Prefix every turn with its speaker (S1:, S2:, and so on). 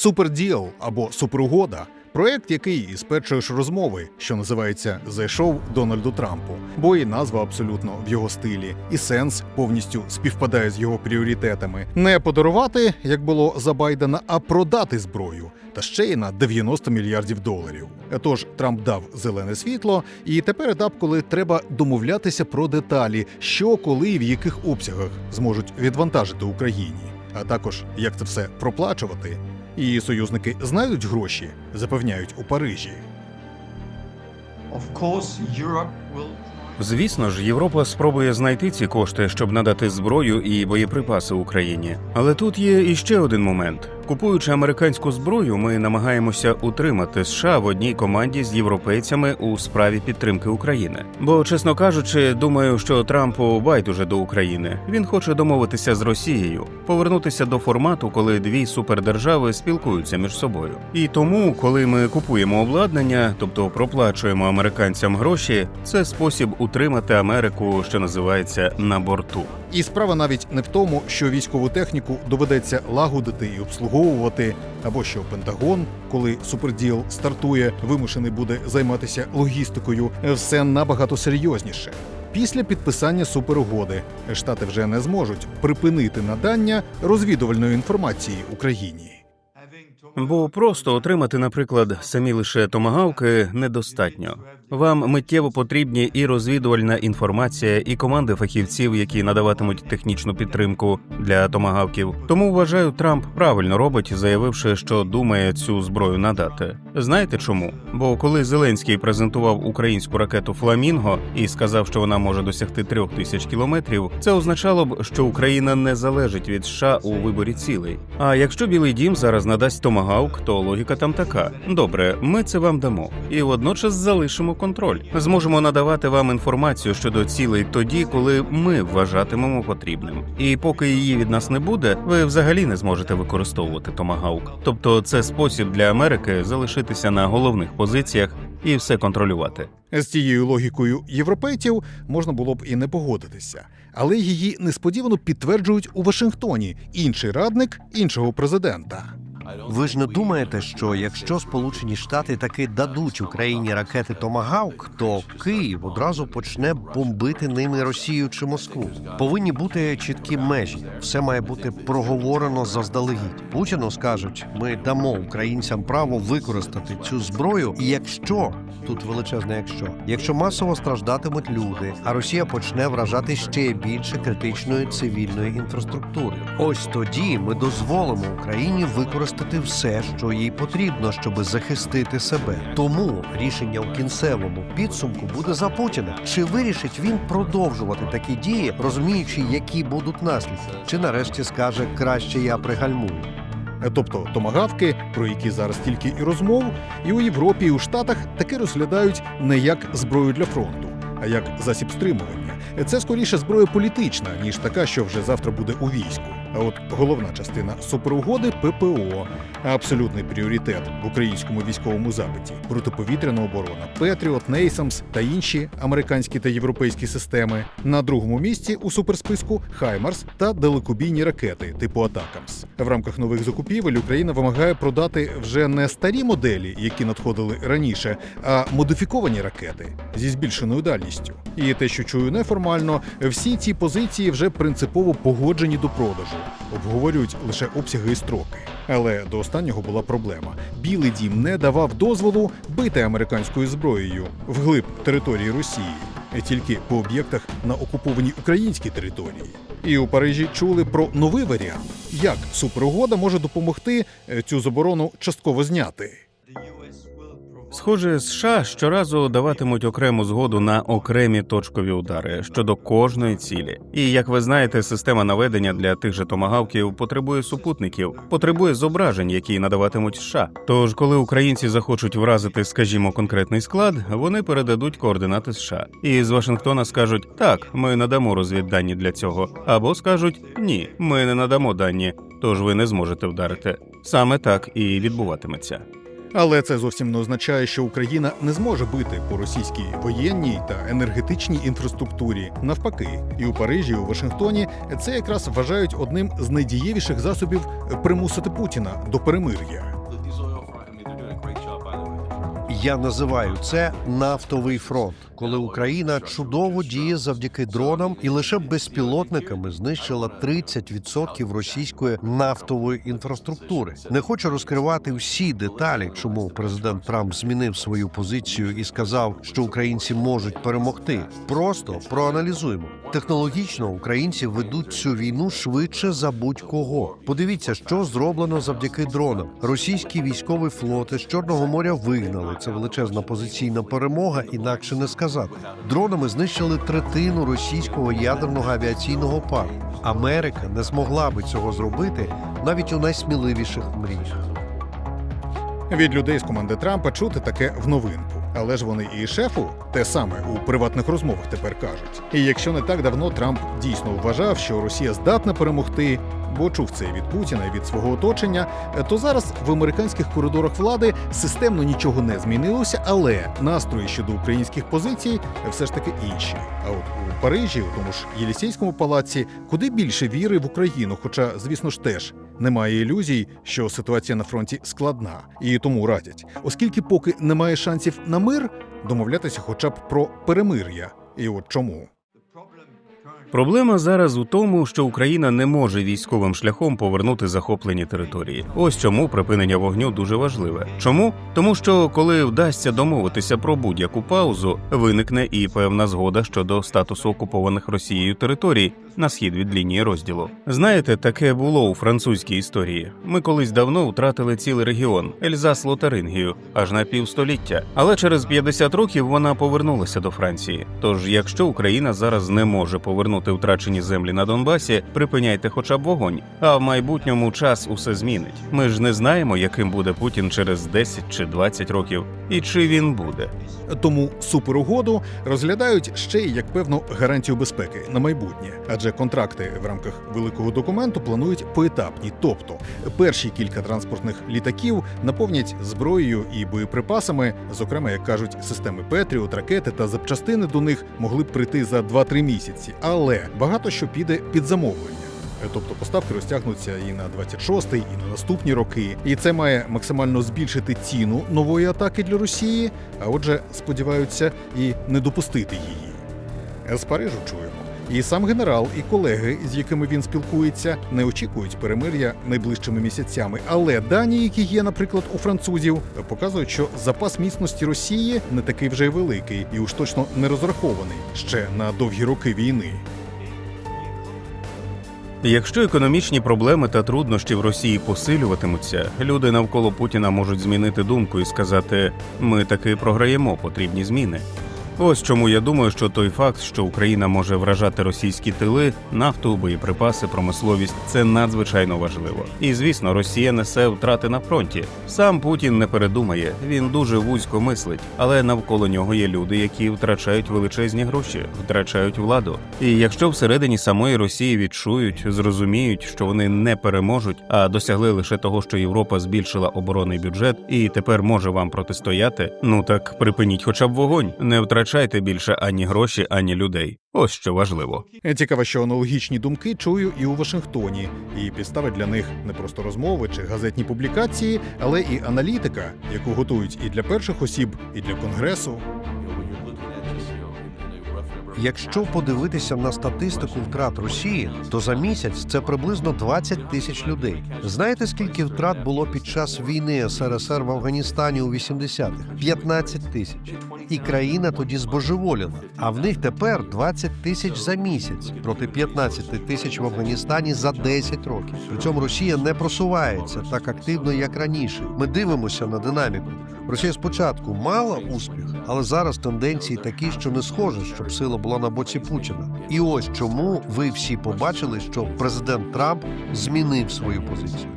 S1: Суперділ або суперугода. Проект, який першої ж розмови, що називається зайшов Дональду Трампу, бо і назва абсолютно в його стилі, і сенс повністю співпадає з його пріоритетами. Не подарувати, як було за Байдена, а продати зброю, та ще й на 90 мільярдів доларів. Тож Трамп дав зелене світло, і тепер етап, коли треба домовлятися про деталі, що, коли і в яких обсягах зможуть відвантажити Україні, а також як це все проплачувати. І союзники знайдуть гроші, запевняють у Парижі.
S2: Звісно ж, Європа спробує знайти ці кошти, щоб надати зброю і боєприпаси Україні. Але тут є іще один момент: купуючи американську зброю, ми намагаємося утримати США в одній команді з європейцями у справі підтримки України. Бо, чесно кажучи, думаю, що Трампу байдуже до України. Він хоче домовитися з Росією, повернутися до формату, коли дві супердержави спілкуються між собою. І тому, коли ми купуємо обладнання, тобто проплачуємо американцям гроші, це спосіб утримати Америку, що називається на борту.
S1: І справа навіть не в тому, що військову техніку доведеться лагодити і обслуговувати, або що Пентагон, коли суперділ стартує, вимушений буде займатися логістикою. Все набагато серйозніше. Після підписання суперугоди штати вже не зможуть припинити надання розвідувальної інформації Україні.
S2: Бо просто отримати, наприклад, самі лише томагавки недостатньо. Вам миттєво потрібні і розвідувальна інформація, і команди фахівців, які надаватимуть технічну підтримку для томагавків. Тому вважаю, Трамп правильно робить, заявивши, що думає цю зброю надати. Знаєте чому? Бо коли Зеленський презентував українську ракету Фламінго і сказав, що вона може досягти трьох тисяч кілометрів, це означало б, що Україна не залежить від США у виборі цілей. А якщо Білий Дім зараз надасть томагавк, то логіка там така: добре, ми це вам дамо, і водночас залишимо контроль. Зможемо надавати вам інформацію щодо цілей тоді, коли ми вважатимемо потрібним. І поки її від нас не буде, ви взагалі не зможете використовувати томагавк. Тобто, це спосіб для Америки залишитися на головних позиціях і все контролювати.
S1: З цією логікою європейців можна було б і не погодитися, але її несподівано підтверджують у Вашингтоні інший радник іншого президента.
S3: Ви ж не думаєте, що якщо Сполучені Штати таки дадуть Україні ракети Томагавк, то Київ одразу почне бомбити ними Росію чи Москву? Повинні бути чіткі межі. Все має бути проговорено заздалегідь. Путіну скажуть, ми дамо українцям право використати цю зброю, і якщо тут величезне, якщо якщо масово страждатимуть люди, а Росія почне вражати ще більше критичної цивільної інфраструктури. Ось тоді ми дозволимо Україні використати все, що їй потрібно, щоб захистити себе. Тому рішення у кінцевому підсумку буде за Путіна. Чи вирішить він продовжувати такі дії, розуміючи, які будуть наслідки? Чи нарешті скаже краще я пригальмую?
S1: Тобто томагавки, про які зараз тільки і розмов, і у Європі, і у Штатах таки розглядають не як зброю для фронту, а як засіб стримування. Це скоріше зброя політична, ніж така, що вже завтра буде у війську. А от головна частина суперугоди ППО, абсолютний пріоритет в українському військовому запиті, протиповітряна оборона, Петріот, Нейсамс та інші американські та європейські системи. На другому місці у суперсписку Хаймарс та далекобійні ракети типу Атакамс. В рамках нових закупівель Україна вимагає продати вже не старі моделі, які надходили раніше, а модифіковані ракети зі збільшеною дальністю. І те, що чую неформально, всі ці позиції вже принципово погоджені до продажу, обговорюють лише обсяги і строки. Але до останнього була проблема: Білий дім не давав дозволу бити американською зброєю вглиб території Росії, тільки по об'єктах на окупованій українській території. І у Парижі чули про новий варіант, як суперугода може допомогти е, цю заборону частково зняти.
S2: Схоже, США щоразу даватимуть окрему згоду на окремі точкові удари щодо кожної цілі. І як ви знаєте, система наведення для тих же томагавків потребує супутників, потребує зображень, які надаватимуть США. Тож, коли українці захочуть вразити, скажімо, конкретний склад, вони передадуть координати США. І з Вашингтона скажуть: так, ми надамо розвіддані для цього, або скажуть ні, ми не надамо дані, тож ви не зможете вдарити. Саме так і відбуватиметься.
S1: Але це зовсім не означає, що Україна не зможе бити по російській воєнній та енергетичній інфраструктурі. Навпаки, і у Парижі, і у Вашингтоні це якраз вважають одним з найдієвіших засобів примусити Путіна до перемир'я.
S3: Я називаю це нафтовий фронт, коли Україна чудово діє завдяки дронам і лише безпілотниками знищила 30% російської нафтової інфраструктури. Не хочу розкривати всі деталі, чому президент Трамп змінив свою позицію і сказав, що українці можуть перемогти. Просто проаналізуємо. Технологічно українці ведуть цю війну швидше за будь-кого. Подивіться, що зроблено завдяки дронам. Російські військові флоти з Чорного моря вигнали. Це величезна позиційна перемога, інакше не сказати. Дронами знищили третину російського ядерного авіаційного парку. Америка не змогла би цього зробити навіть у найсміливіших мріях.
S1: Від людей з команди Трампа чути таке в новинку. Але ж вони і шефу те саме у приватних розмовах тепер кажуть. І якщо не так давно Трамп дійсно вважав, що Росія здатна перемогти, бо чув це від Путіна і від свого оточення, то зараз в американських коридорах влади системно нічого не змінилося, але настрої щодо українських позицій все ж таки інші. А от у Парижі, у тому ж Єлісейському палаці, куди більше віри в Україну, хоча, звісно ж, теж немає ілюзій, що ситуація на фронті складна, і тому радять, оскільки поки немає шансів на мир, домовлятися хоча б про перемир'я. І от чому.
S2: Проблема зараз у тому, що Україна не може військовим шляхом повернути захоплені території. Ось чому припинення вогню дуже важливе. Чому? Тому що коли вдасться домовитися про будь-яку паузу, виникне і певна згода щодо статусу окупованих Росією територій на схід від лінії розділу. Знаєте, таке було у французькій історії. Ми колись давно втратили цілий регіон Ельзас Лотарингію аж на півстоліття. Але через 50 років вона повернулася до Франції. Тож, якщо Україна зараз не може повернути втрачені землі на Донбасі, припиняйте хоча б вогонь. А в майбутньому час усе змінить. Ми ж не знаємо, яким буде Путін через 10 чи 20 років, і чи він буде.
S1: Тому суперугоду розглядають ще й як певну гарантію безпеки на майбутнє, адже контракти в рамках великого документу планують поетапні. Тобто, перші кілька транспортних літаків наповнять зброєю і боєприпасами, зокрема, як кажуть, системи Петріот, ракети та запчастини до них могли б прийти за 2-3 місяці, але багато що піде під замовлення. Тобто поставки розтягнуться і на 26-й, і на наступні роки. І це має максимально збільшити ціну нової атаки для Росії, а отже, сподіваються і не допустити її. З Парижу чуємо. І сам генерал, і колеги, з якими він спілкується, не очікують перемир'я найближчими місяцями. Але дані, які є, наприклад, у французів, показують, що запас міцності Росії не такий вже й великий і уж точно не розрахований ще на довгі роки війни.
S2: Якщо економічні проблеми та труднощі в Росії посилюватимуться, люди навколо Путіна можуть змінити думку і сказати: ми таки програємо потрібні зміни. Ось чому я думаю, що той факт, що Україна може вражати російські тили, нафту, боєприпаси, промисловість це надзвичайно важливо. І звісно, Росія несе втрати на фронті. Сам Путін не передумає, він дуже вузько мислить, але навколо нього є люди, які втрачають величезні гроші, втрачають владу. І якщо всередині самої Росії відчують, зрозуміють, що вони не переможуть, а досягли лише того, що Європа збільшила оборонний бюджет і тепер може вам протистояти. Ну так припиніть, хоча б вогонь, не втрачайте більше ані гроші, ані людей. Ось що важливо.
S1: Цікаво, що аналогічні думки чую і у Вашингтоні, і підстави для них не просто розмови чи газетні публікації, але і аналітика, яку готують і для перших осіб, і для конгресу.
S3: Якщо подивитися на статистику втрат Росії, то за місяць це приблизно 20 тисяч людей. Знаєте, скільки втрат було під час війни СРСР в Афганістані у 80-х? 15 тисяч. І країна тоді збожеволіла. А в них тепер 20 тисяч за місяць проти 15 тисяч в Афганістані за 10 років. При цьому Росія не просувається так активно, як раніше. Ми дивимося на динаміку. Росія спочатку мала успіх, але зараз тенденції такі, що не схоже, щоб сила була на боці Путіна. І ось чому ви всі побачили, що президент Трамп змінив свою позицію.